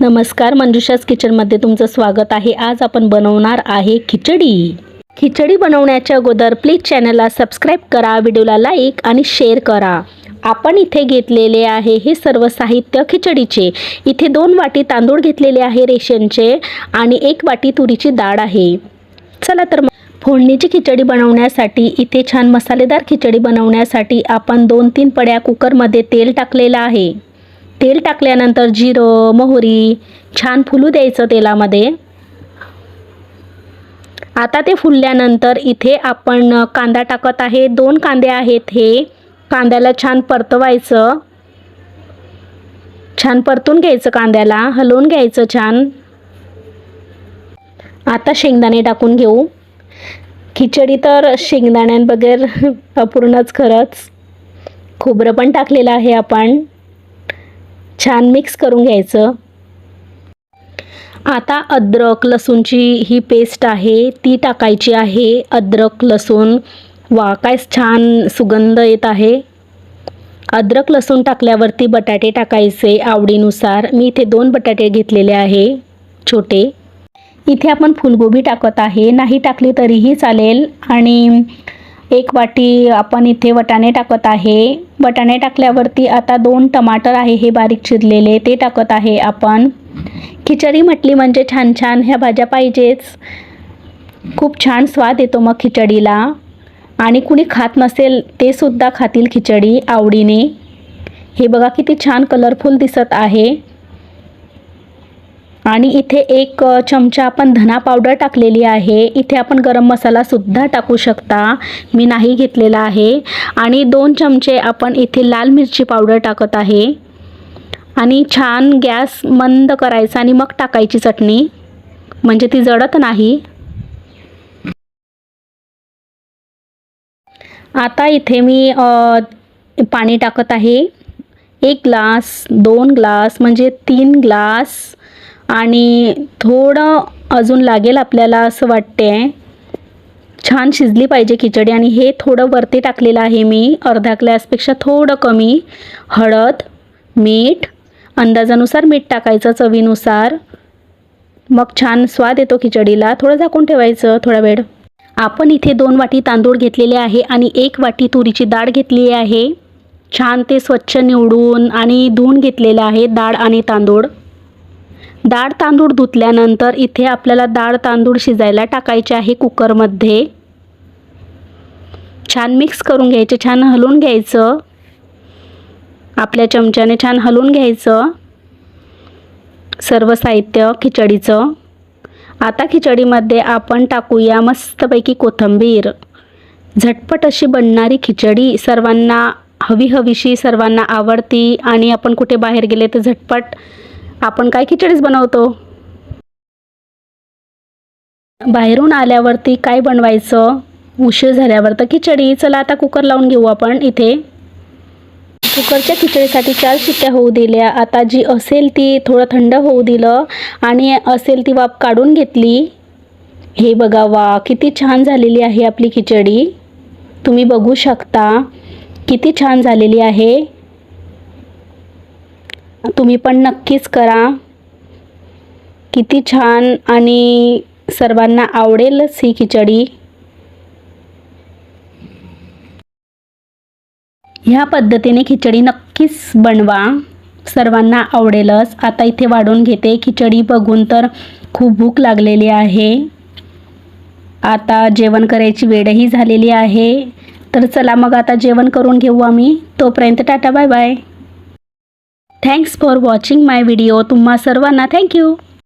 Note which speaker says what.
Speaker 1: नमस्कार मंजुषास किचनमध्ये तुमचं स्वागत आहे. आज आपण बनवणार आहे खिचडी. खिचडी बनवण्याच्या अगोदर प्लीज चॅनलला सबस्क्राईब करा व्हिडिओला लाईक आणि शेअर करा. आपण इथे घेतलेले आहे हे सर्व साहित्य खिचडीचे. इथे दोन वाटी तांदूळ घेतलेले आहे रेशनचे आणि एक वाटी तुरीची डाळ आहे. चला तर फोडणीची खिचडी बनवण्यासाठी इथे छान मसालेदार खिचडी बनवण्यासाठी आपण दोन तीन पड्या कुकरमध्ये तेल टाकलेलं आहे. तेल टाकल्यानंतर जिरं मोहरी छान फुलू द्यायचं तेलामध्ये. आता ते फुलल्यानंतर इथे आपण कांदा टाकत आहे. दोन कांदे आहेत हे. कांद्याला छान परतवायचं. छान परतून घ्यायचं कांद्याला. हलवून घ्यायचं छान. आता शेंगदाणे टाकून घेऊ. खिचडी तर शेंगदाण्यांबगैर अपूर्णच खरंच. खोबरं पण टाकलेलं आहे आपण. छान मिक्स करून घ्यायचं. आता अद्रक लसूणची ही पेस्ट आहे ती टाकायची आहे. अद्रक लसूण वा काय छान सुगंध येत आहे. अद्रक लसूण टाकल्यावरती बटाटे टाकायचे आवडीनुसार. मी इथे दोन बटाटे घेतलेले आहे छोटे. इथे आपण फुलगोबी टाकत आहे. नाही टाकली तरीही चालेल. आणि एक वाटी आपण इथे वटाणे टाकत आहे. वटाणे टाकल्यावरती आता दोन टमाटर आहे हे बारीक चिरलेले. ते टाकत आहे आपण. खिचडी म्हटली म्हणजे छान छान ह्या भाज्या पाहिजेच. खूप छान स्वाद येतो मग खिचडीला. आणि कुणी खात नसेल ते सुद्धा खातील खिचडी आवडीने. हे बघा किती छान कलरफुल दिसत आहे. आणि इथे एक चमचा आपण धना पावडर टाकलेली आहे. इथे आपण गरम मसालासुद्धा टाकू शकता. मी नाही घेतलेला आहे. आणि दोन चमचे आपण इथे लाल मिरची पावडर टाकत आहे. आणि छान गॅस मंद करायचा आणि मग टाकायची चटणी. म्हणजे ती जडत नाही. आता इथे मी पाणी टाकत आहे. एक ग्लास दोन ग्लास म्हणजे तीन ग्लास आणि थोडं अजून लागेल आपल्याला असं वाटते छान शिजली पाहिजे खिचडी आणि हे थोडं वरती टाकलेलं आहे मी अर्धा ग्लासपेक्षा थोडं कमी. हळद मीठ अंदाजानुसार मीठ टाकायचं चवीनुसार. मग छान स्वाद येतो खिचडीला. थोडं झाकून ठेवायचं थोडा वेळ. आपण इथे दोन वाटी तांदूळ घेतलेले आहे आणि एक वाटी तुरीची डाळ घेतली आहे. छान ते स्वच्छ निवडून आणि धुवून घेतलेलं आहे डाळ आणि तांदूळ. डाळ तांदूळ धुतल्यानंतर इथे आपल्याला डाळ तांदूळ शिजायला टाकायचे आहे कुकरमध्ये. छान मिक्स करून घ्यायचे छान हलवून घ्यायचं. आपल्या चमच्याने छान हलवून घ्यायचं. सर्व साहित्य खिचडीचं. आता खिचडीमध्ये आपण टाकूया मस्तपैकी कोथिंबीर. झटपट अशी बनणारी खिचडी सर्वांना हवी हवीशी सर्वांना आवडती आणि आपण कुठे बाहेर गेले तर झटपट आपण काय खिचडीच बनवतो? बाहेरून आल्यावरती काय बनवायचं? उशीर झाल्यावर तर खिचडी. चला आता कुकर लावून घेऊ आपण इथे. कुकरच्या खिचडीसाठी चार शिट्ट्या होऊ दिल्या. आता जी असेल ती थोडं थंड होऊ दिलं आणि असेल ती वाफ काढून घेतली. हे बघा वा किती छान झालेली आहे आपली खिचडी. तुम्ही बघू शकता किती छान झालेली आहे. तुम्ही पण नक्कीच करा. किती छान आणि सर्वांना आवडेलच ही खिचडी. ह्या पद्धतीने खिचडी नक्कीच बनवा. सर्वांना आवडेलच. आता इथे वाढून घेते. खिचडी बघून तर खूप भूक लागलेली आहे. आता जेवण करायची वेळही झालेली आहे. तर चला मग आता जेवण करून घेऊ आम्ही. तोपर्यंत tata bye bye. Thanks for watching my video तुम्हा सर्वांना थँक्यू